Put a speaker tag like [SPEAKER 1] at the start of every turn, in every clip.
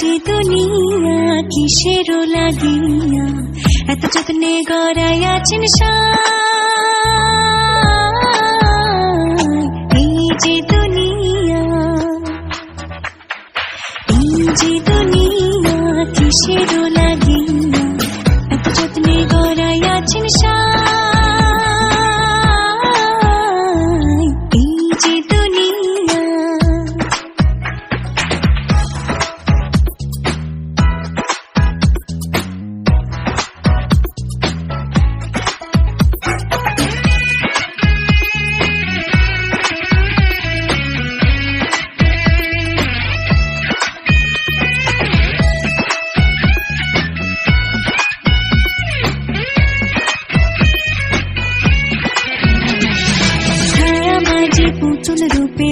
[SPEAKER 1] যে দুনিয়া কিসের লাগিয়া, এত যত্নে গড়াই আছেন এই যে দুনিয়া, এই যে দুনিয়া কিসের লাগিয়া, এত যত্নে গড়াই আছেন এই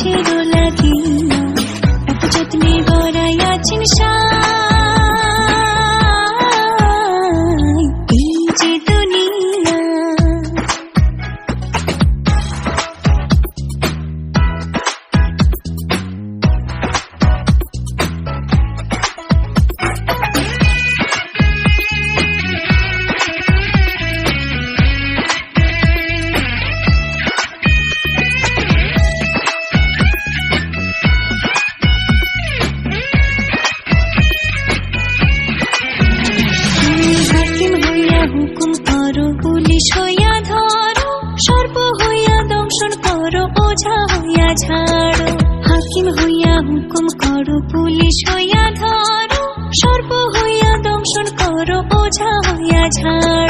[SPEAKER 1] কিসের লাগিয়া হইয়া দংশন করো, ওঝা হইয়া ঝাড়ো হাকিম হইয়া হুকুম করো, পুলিশ হইয়া ধরো। সর্ব হইয়া দংশন করো, ওঝা হইয়া ঝাড়ো